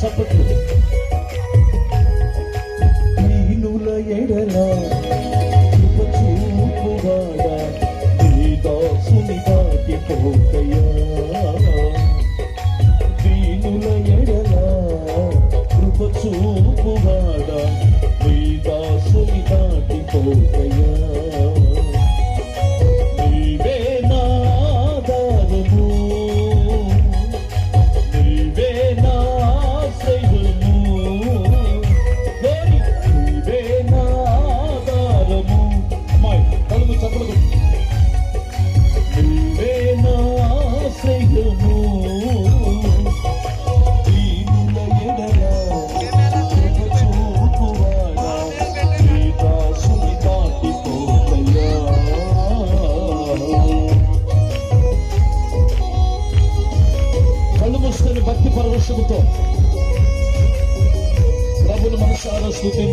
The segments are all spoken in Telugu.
చెప్పచ్చు. దీనుల ఎడల కృప చూపువాడా నీ దాసుని దాటి పోకయా దీనుల ఎడల కృప చూపువాడా నీ దాసుని దాటి పోకయా Bravo, uma mensagem do tempo.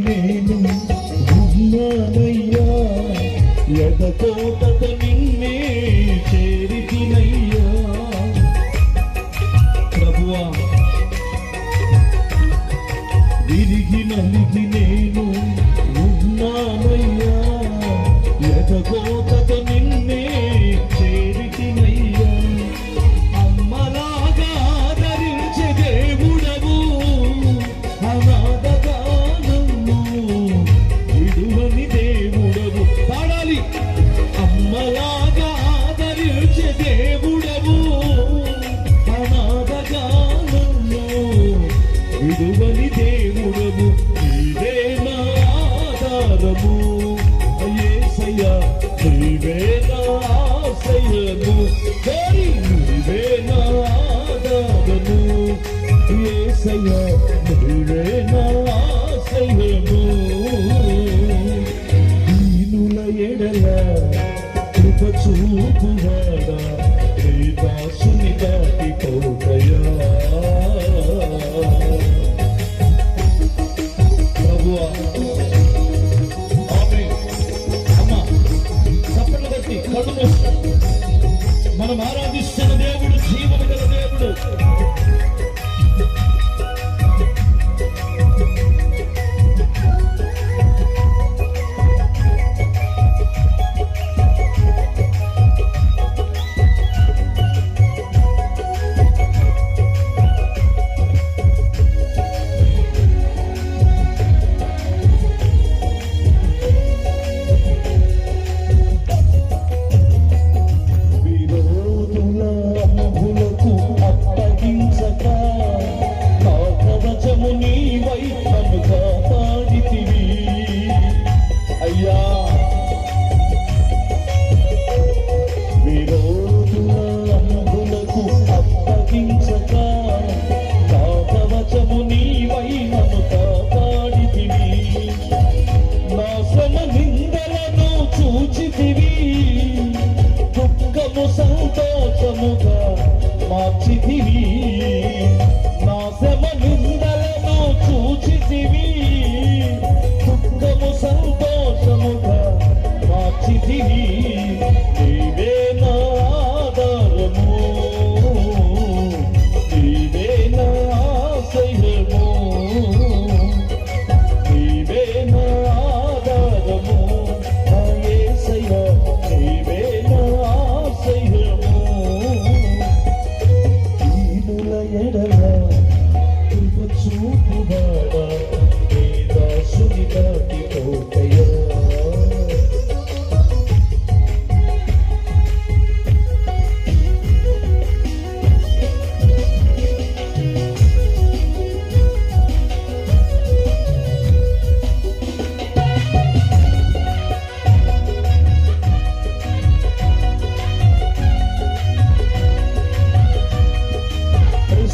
నేను ఉన్నానయ్యా ఎదతో మార్చితివి. దుఃఖము సంతోషముగా మార్చితివి.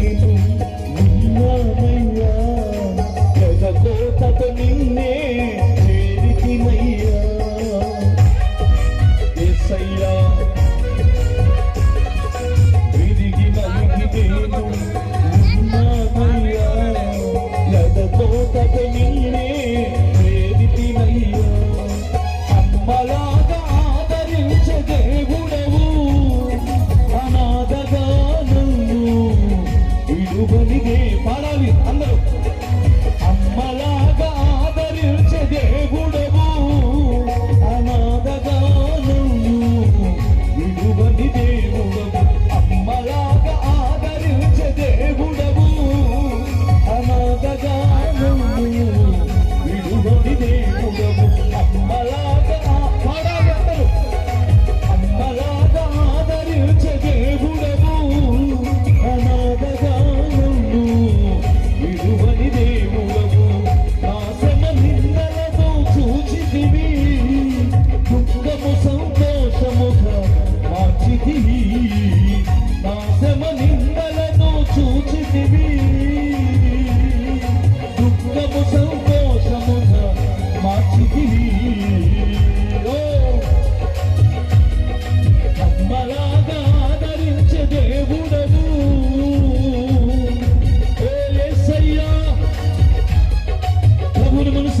ೇನು ನಿನ್ನ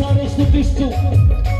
зараз у.